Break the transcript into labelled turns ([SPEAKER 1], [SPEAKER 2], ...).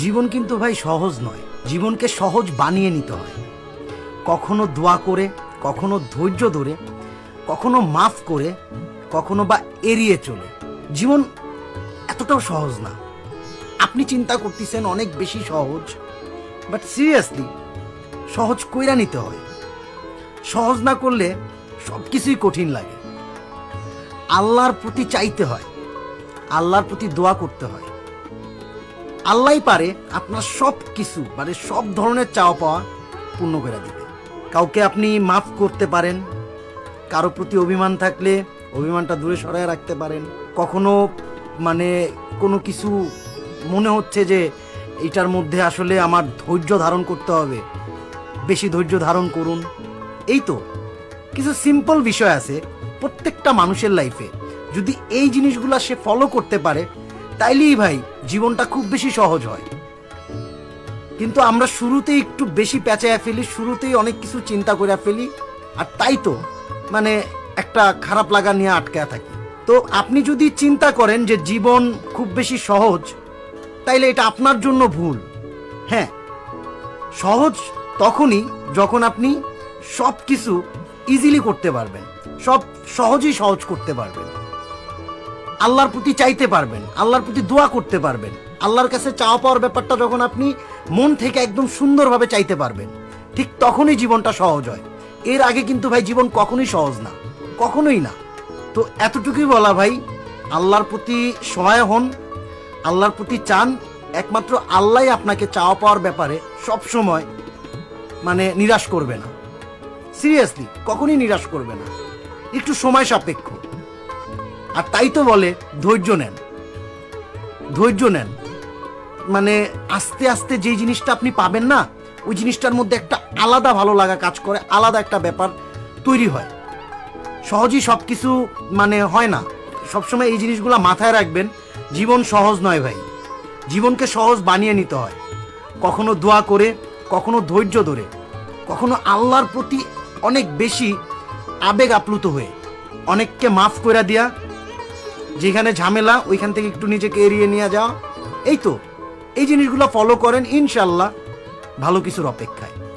[SPEAKER 1] জীবন কিন্তু ভাই সহজ নয়। জীবনকে সহজ বানিয়ে নিতে হয়। কখনো দোয়া করে, কখনো ধৈর্য ধরে, কখনো মাফ করে, কখনো বা এড়িয়ে চলে। জীবন এতটাও সহজ না। আপনি চিন্তা করতেছেন অনেক বেশি সহজ বাট সিরিয়াসলি সহজ কইরা নিতে হয়। সহজ না করলে সব কিছুই কঠিন লাগে। আল্লাহর প্রতি চাইতে হয়। আল্লাহর প্রতি দোয়া করতে হয়। আল্লাহই পারে আপনার সব কিছু মানে সব ধরনের চাওয়া পাওয়া পূর্ণ করে দিতে কাউকে আপনি মাফ করতে পারেন, কারও প্রতি অভিমান থাকলে অভিমানটা দূরে সরায় রাখতে পারেন। কখনো মানে কোনো কিছু মনে হচ্ছে যে এটার মধ্যে আসলে আমার ধৈর্য ধারণ করতে হবে, বেশি ধৈর্য ধারণ করুন। এই তো, কিছু সিম্পল বিষয় আছে প্রত্যেকটা মানুষের লাইফে যদি এই জিনিসগুলো সে ফলো করতে পারে তাইলেই ভাই, জীবনটা খুব বেশি সহজ হয়। কিন্তু আমরা শুরুতেই একটু বেশি প্যাঁচায়া ফেলি, শুরুতেই অনেক কিছু চিন্তা করে ফেলি, আর তাই তো মানে একটা খারাপ লাগা নিয়ে আটকা থাকি। তো আপনি যদি চিন্তা করেন যে জীবন খুব বেশি সহজ, তাইলে এটা আপনার জন্য ভুল। হ্যাঁ সহজ তখনই যখন আপনি সব কিছু ইজিলি করতে পারবেন, সব সহজেই সহজ করতে পারবেন। আল্লাহর প্রতি চাইতে পারবেন, আল্লাহর প্রতি দোয়া করতে পারবেন। আল্লাহর কাছে চাওয়া পাওয়ার ব্যাপারটা যখন আপনি মন থেকে একদম সুন্দরভাবে চাইতে পারবেন, ঠিক তখনই জীবনটা সহজ হয়। এর আগে কিন্তু ভাই জীবন কখনোই সহজ না, কখনোই না। তো এতটুকুই বলা ভাই, আল্লাহর প্রতি সহায় হন, আল্লাহর প্রতি চান, একমাত্র আল্লাহ আপনাকে চাওয়া পাওয়ার ব্যাপারে সব সময় মানে নিরাশ করবে না। সিরিয়াসলি কখনই নিরাশ করবে না। একটু সময় সাপেক্ষ। আর তাই তো বলে ধৈর্য নেন। ধৈর্য নেন। মানে আস্তে আস্তে যেই জিনিসটা আপনি পাবেন না, ওই জিনিসটার মধ্যে একটা আলাদা ভালো লাগা কাজ করে, আলাদা একটা ব্যাপার তৈরি হয়। সহজেই সব কিছু মানে হয় না। সবসময় এই জিনিসগুলো মাথায় রাখবেন, জীবন সহজ নয় ভাই। জীবনকে সহজ বানিয়ে নিতে হয়। কখনো দোয়া করে, কখনো ধৈর্য ধরে। কখনো আল্লাহর প্রতি অনেক বেশি আবেগ আপ্লুত হয়ে। অনেককে মাফ করে দেয়া যেখানে ঝামেলা, ওইখান থেকে একটু নিজেকে এড়িয়ে নিয়ে যাওয়া। এই তো, এই জিনিসগুলো ফলো করেন ইনশাল্লাহ ভালো কিছুর অপেক্ষায়।